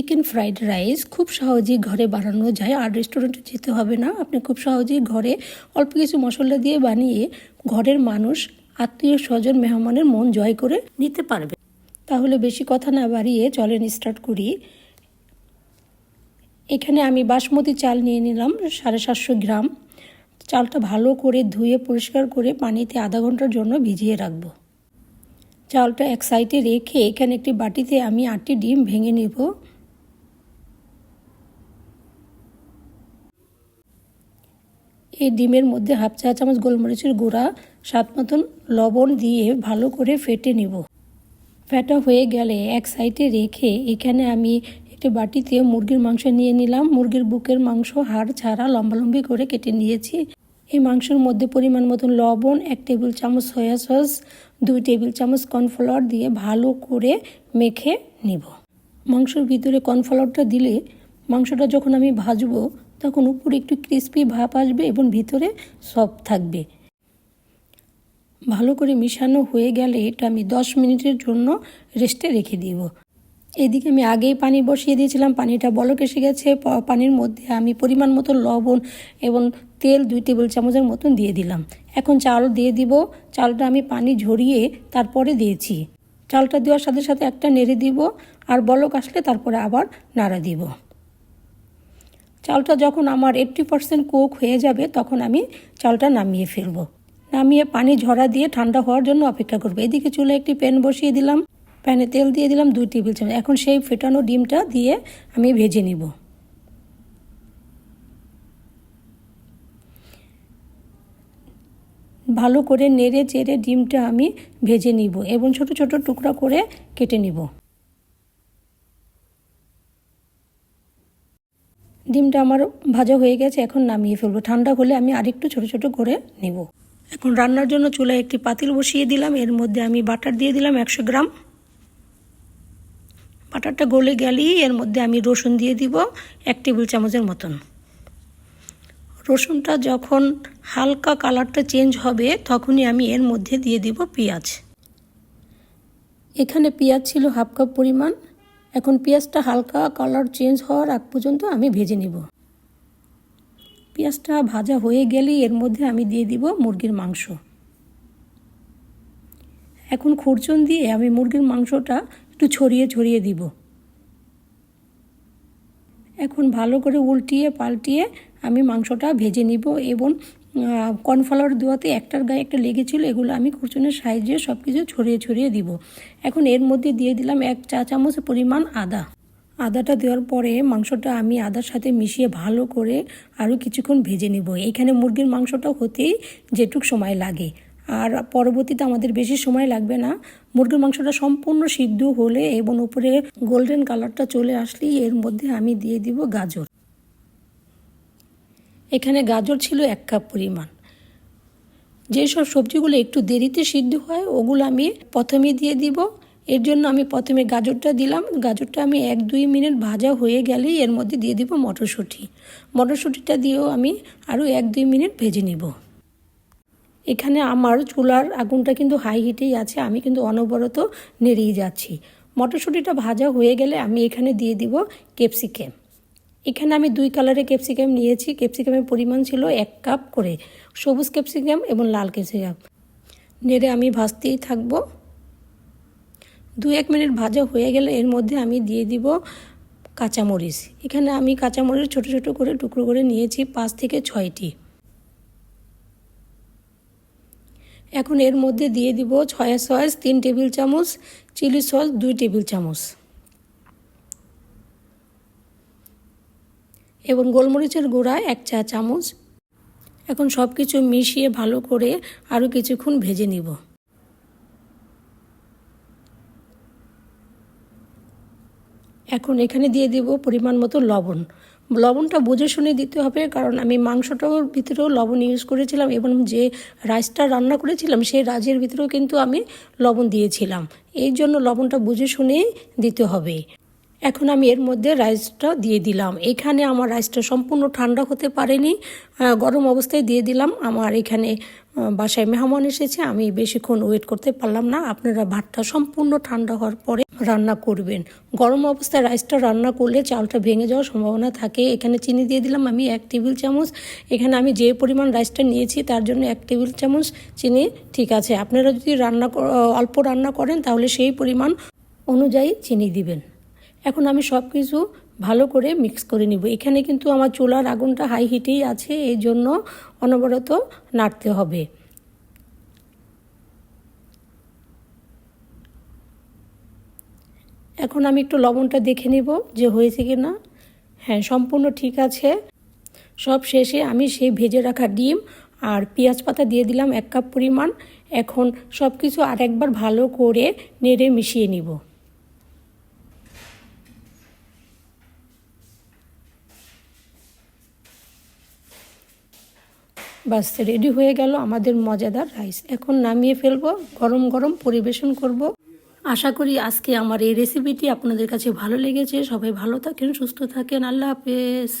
Chicken fried rice খুব সহজেই ঘরে বানানো যায়। আর রেস্টুরেন্টে যেতে হবে না। আপনি খুব সহজেই ঘরে অল্প কিছু মশলা দিয়ে বানিয়ে ঘরের মানুষ, আত্মীয় স্বজন, মেহমানের মন জয় করে নিতে পারবে। তাহলে বেশি কথা না বাড়িয়ে চলেন স্টার্ট করি। এখানে আমি বাসমতি চাল নিয়ে নিলাম, সাড়ে সাতশো গ্রাম। চালটা ভালো করে ধুয়ে, পরিষ্কার করে পানিতে আধা ঘণ্টার জন্য ভিজিয়ে রাখব। চালটা এক সাইডে রেখে এখানে একটি বাটিতে আমি আটটি ডিম ভেঙে নেব। এই ডিমের মধ্যে হাফ চা চামচ গোলমরিচের গুঁড়া, স্বাদ মতন লবণ দিয়ে ভালো করে ফেটে নেব। ফেটা হয়ে গেলে এক সাইডে রেখে এখানে আমি একটি বাটিতে মুরগির মাংস নিয়ে নিলাম। মুরগির বুকের মাংস হাড় ছাড়া লম্বালম্বি করে কেটে নিয়েছি। এই মাংসের মধ্যে পরিমাণ মতন লবণ, এক টেবিল চামচ সয়া সস, দুই টেবিল চামচ কর্নফ্লাওয়ার দিয়ে ভালো করে মেখে নিব। মাংসের ভিতরে কর্নফ্লাওয়ারটা দিলে মাংসটা যখন আমি ভাজবো তখন উপরে একটু ক্রিস্পি ভাপ আসবে এবং ভিতরে সফট থাকবে। ভালো করে মিশানো হয়ে গেলে এটা আমি দশ মিনিটের জন্য রেস্টে রেখে দিব। এদিকে আমি আগেই পানি বসিয়ে দিয়েছিলাম, পানিটা বলক এসে গেছে। পানির মধ্যে আমি পরিমাণ মতো লবণ এবং তেল দুই টেবিল চামচের মতন দিয়ে দিলাম। এখন চাল দিয়ে দিব। চালটা আমি পানি ঝরিয়ে তারপরে দিয়েছি। চালটা দেওয়ার সাথে সাথে একটা নেড়ে দিব। আর বলক আসলে তারপরে আবার নাড়া দিব। চালটা যখন আমার এইট্টি পারসেন্ট কুক হয়ে যাবে, তখন আমি চালটা নামিয়ে ফেলব। নামিয়ে পানি ঝরা দিয়ে ঠান্ডা হওয়ার জন্য অপেক্ষা করব। এদিকে চুলে একটি প্যান বসিয়ে দিলাম। প্যানে তেল দিয়ে দিলাম দুই টেবিল চামচ। এখন সেই ফেটানো ডিমটা দিয়ে আমি ভেজে নিব। ভালো করে নেড়ে চেড়ে ডিমটা আমি ভেজে নিব এবং ছোট ছোট টুকরা করে কেটে নিব। ডিমটা আমার ভাজা হয়ে গেছে, এখন নামিয়ে ফেলব। ঠান্ডা হলে আমি আরেকটু ছোট ছোট করে নেব। এখন রান্নার জন্য চুলায় একটি পাতিল বসিয়ে দিলাম। এর মধ্যে আমি বাটার দিয়ে দিলাম একশো গ্রাম। বাটারটা গলে গেলেই এর মধ্যে আমি রসুন দিয়ে দিব এক টেবিল চামচের মতন। রসুনটা যখন হালকা কালারটা চেঞ্জ হবে, তখনই আমি এর মধ্যে দিয়ে দিব পেঁয়াজ। এখানে পেঁয়াজ ছিল হাফ কাপ পরিমাণ। এখন পেঁয়াজটা হালকা কালার চেঞ্জ হওয়ার আগ পর্যন্ত আমি ভেজে নিব। পেঁয়াজটা ভাজা হয়ে গেলেই এর মধ্যে আমি দিয়ে দিব মুরগির মাংস। এখন খুরচুন দিয়ে আমি মুরগির মাংসটা একটু ছড়িয়ে ছড়িয়ে দিব। এখন ভালো করে উল্টিয়ে পাল্টিয়ে আমি মাংসটা ভেজে নিব এবং কর্নফ্লাওয়ার দেওয়াতে একটার গায়ে একটা লেগেছিলো, এগুলো আমি কুচুনের সাইজে সব কিছু ছড়িয়ে ছড়িয়ে দিব। এখন এর মধ্যে দিয়ে দিলাম এক চা চামচ পরিমাণ আদা। আদাটা দেওয়ার পরে মাংসটা আমি আদার সাথে মিশিয়ে ভালো করে আরও কিছুক্ষণ ভেজে নেব। এইখানে মুরগির মাংসটা হতেই যেটুক সময় লাগে। আর পরবর্তীতে আমাদের বেশি সময় লাগবে না। মুরগির মাংসটা সম্পূর্ণ সিদ্ধ হলে এবং উপরে গোল্ডেন কালারটা চলে আসলেই এর মধ্যে আমি দিয়ে দিব গাজর। এখানে গাজর ছিল এক কাপ পরিমাণ। যেসব সবজিগুলো একটু দেরিতে সিদ্ধ হয়, ওগুলো আমি প্রথমে দিয়ে দিব। এর জন্য আমি প্রথমে গাজরটা দিলাম। গাজরটা আমি এক দুই মিনিট ভাজা হয়ে গেলেই এর মধ্যে দিয়ে দিব মটরশুঁটি। মটরশুঁটিটা দিয়েও আমি আরও এক দুই মিনিট ভেজে নিব। এখানে আমার চুলার আগুনটা কিন্তু হাই হিটেই আছে, আমি কিন্তু অনবরত নেড়েই যাচ্ছি। মটরশুঁটিটা ভাজা হয়ে গেলে আমি এখানে দিয়ে দিব ক্যাপসিকাম। এখানে আমি দুই কালারের ক্যাপসিকাম নিয়েছি। ক্যাপসিকামের পরিমাণ ছিল এক কাপ করে। সবুজ ক্যাপসিকাম এবং লাল ক্যাপসিকাম নেড়ে আমি ভাজতেই থাকব। দু এক মিনিট ভাজা হয়ে গেলে এর মধ্যে আমি দিয়ে দিব কাঁচামরিচ। এখানে আমি কাঁচামরিচ ছোট ছোট করে টুকরো করে নিয়েছি পাঁচ থেকে ছয়টি। এখন এর মধ্যে দিয়ে দিব ছয়া সস, তিন টেবিল চামচ, চিলি সস, দুই টেবিল চামচ। এবং গোলমরিচের গুঁড়া এক চা চামচ। এখন সব কিছু মিশিয়ে ভালো করে আরও কিছুক্ষণ ভেজে নিব। এখন এখানে দিয়ে দিব পরিমাণ মতো লবণ। লবণটা বুঝে শুনে দিতে হবে, কারণ আমি মাংসটাও ভিতরেও লবণ ইউজ করেছিলাম এবং যে রাইসটা রান্না করেছিলাম সেই রাজের ভিতরেও কিন্তু আমি লবণ দিয়েছিলাম। এই জন্য লবণটা বুঝে শুনেই দিতে হবে। এখন আমি এর মধ্যে রাইসটা দিয়ে দিলাম। এখানে আমার রাইসটা সম্পূর্ণ ঠান্ডা হতে পারেনি। গরম অবস্থায় দিয়ে দিলাম। আমার এখানে বাসায় মেহমান এসেছে। আমি বেশিক্ষণ ওয়েট করতে পারলাম না। আপনারা ভাতটা সম্পূর্ণ ঠান্ডা হওয়ার পরে রান্না করবেন। গরম অবস্থায় রাইসটা রান্না করলে চালটা ভেঙে যাওয়ার সম্ভাবনা থাকে। এখানে চিনি দিয়ে দিলাম আমি এক টেবিল চামচ। এখানে আমি যে পরিমাণ রাইসটা নিয়েছি তার জন্য এক টেবিল চামচ চিনি। ঠিক আছে। আপনারা যদি রান্না অল্প রান্না করেন তাহলে সেই পরিমাণ অনুযায়ী চিনি দিবেন। এখন আমি সব কিছু ভালো করে মিক্স করে নিব। এখানে কিন্তু আমার চুলার আগুনটা হাই হিটেই আছে, এই জন্য অনবরত নাড়তে হবে। এখন আমি একটু লবণটা দেখে নিব যে হয়েছে কি না হ্যাঁ সম্পূর্ণ ঠিক আছে। সব শেষে আমি সেই ভেজে রাখা ডিম আর পেঁয়াজ পাতা দিয়ে দিলাম এক কাপ পরিমাণ। এখন সব কিছু আর একবার ভালো করে নেড়ে মিশিয়ে নিব। বাস রেডি হয়ে গেল আমাদের মজাদার রাইস এখন নামিয়ে ফেলব, গরম গরম পরিবেশন করব। আশা করি আজকে আমার এই রেসিপিটি আপনাদের কাছে ভালো লেগেছে। সবাই ভালো থাকেন, সুস্থ থাকেন। আল্লাহ হাফেজ।